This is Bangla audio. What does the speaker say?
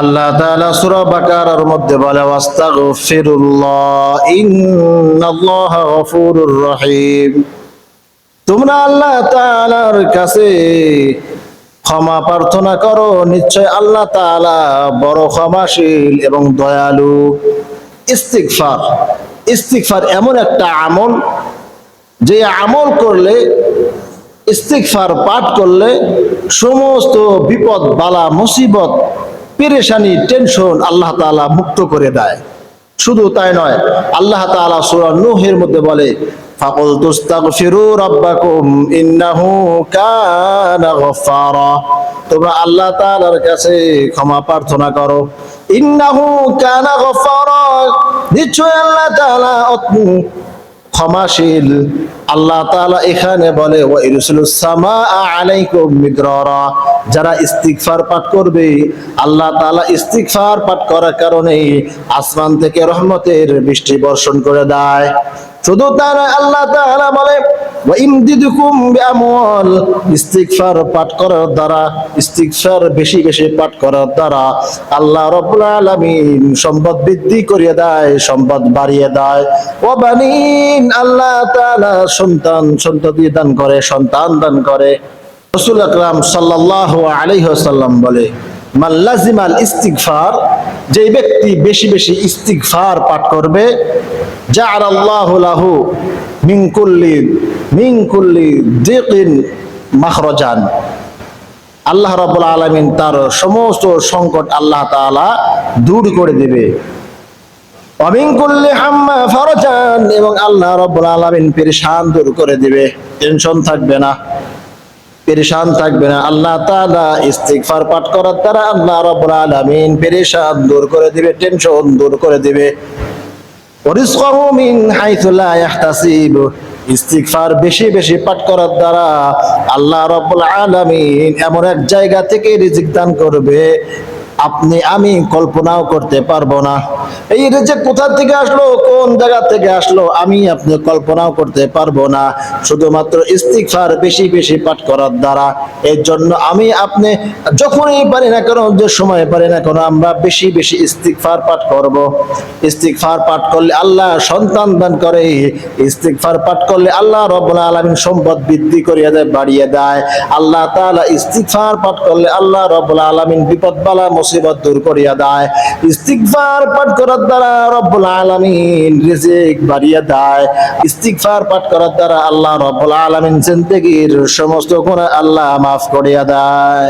আল্লাহ তাআলা সূরা বাকারার মধ্যে বলে, ওয়াস্তাগফিরুল্লাহ, ইন্নাল্লাহা গফুরুর রহিম। তোমরা আল্লাহ তাআলার কাছে ক্ষমা প্রার্থনা করো, নিশ্চয় আল্লাহ তাআলা বড় ক্ষমাশীল এবং দয়ালু। ইস্তিগফার ইস্তিগফার এমন একটা আমল, যে আমল করলে, ইস্তিগফার পাঠ করলে সমস্ত বিপদ, বালা, মুসিবত পেরেশানি টেনশন আল্লাহ তাআলা মুক্ত করে দেয়। শুধু তাই নয়, আল্লাহ তাআলা সূরা নূহের মধ্যে বলে, ফাকুল তুস্তাগফিরু রাব্বাকুম ইন্নাহু কানা গফফারা। তোমরা আল্লাহ তাআলার কাছে ক্ষমা প্রার্থনা করো। ইন্নাহু কানা গফফারা। নিশ্চয় আল্লাহ তাআলা ক্ষমাশীল। আল্লাহ তাআলা এখানে বলে যারা ইস্তিকফার পাঠ করবে, আল্লাহ তালা ইস্তিকফার পাঠ করার কারণে আসমান থেকে রহমতের বৃষ্টি বর্ষণ করে দেয়। শুধু তারা আল্লাহ তাআলা বলে পাঠ করার দ্বারা বেশি বেশি পাঠ করার দ্বারা আল্লাহ আলামিন সম্পদ বৃদ্ধি করিয়ে দেয়, সম্পদ বাড়িয়ে দেয়। ও আল্লাহ তাআলা সন্তান দান করে, সন্তান দান করে। রাসূল আকরাম সাল্লাল্লাহু আলাইহি ওয়াসাল্লাম বলে, মান লাজিমাল ইস্তিগফার যে ব্যক্তি বেশি বেশি ইস্তিগফার পাঠ করবে, জাআলাল্লাহু লাহু মিন মিন কুল্লি দিকিন মাখরাজান। আল্লাহ রাব্বুল আলামিন তার সমস্ত সংকট আল্লাহ তাআলা দূর করে দেবে। অমিন কুল্লি হাম্মা ফারজান, এবং আল্লাহ রাব্বুল আলামিন পেরেশান দূর করে দিবে। টেনশন থাকবে না, পেরেশান থাকবে না। আল্লাহ তাআলা ইস্তিগফার পাঠ করার দ্বারা আল্লাহ রাব্বুল আলামিন পেরেশান দূর করে দিবে, টেনশন দূর করে দিবে। ওয়ারিজকাহু মিন হাইথু লা ইয়াহতাসিব। ইস্তিগফার বেশি বেশি পাঠ করার দ্বারা আল্লাহ রাব্বুল আলামিন এমন এক জায়গা থেকে রিজিক দান করবে আপনি, আমি কল্পনাও করতে পারব না। এই রিজিক কোথা থেকে আসলো, কোন জায়গা থেকে আসলো, আমি আপনি কল্পনাও করতে পারব না। শুধুমাত্র ইস্তিগফার বেশি বেশি পাঠ করার দ্বারা। এর জন্য আমি আপনি যখনই পারি না কেন, যে সময় পারি না কেন, আমরা বেশি বেশি ইস্তিগফার পাঠ করব। ইস্তিগফার পাঠ করলে আল্লাহ সন্তান দান করে। ইস্তিগফার পাঠ করলে আল্লাহ রব্বুল আলামিন সম্পদ বৃদ্ধি করিয়া দেয়, বাড়িয়ে দেয়। আল্লাহ তাআলা ইস্তিগফার পাঠ করলে আল্লাহ রব্বুল আলামিন বিপদ বালা মুসিবত দূর করিয়া দেয়। ইস্তিকফার পাঠ করার দ্বারা রব্বুল আলমিন রিজিক বাড়িয়ে দেয়। ইস্তিকফার পাঠ করার দ্বারা আল্লাহ রব্বুল আলামিন জিন্দেগীর সমস্ত গুনাহ আল্লাহ মাফ করিয়া দেয়।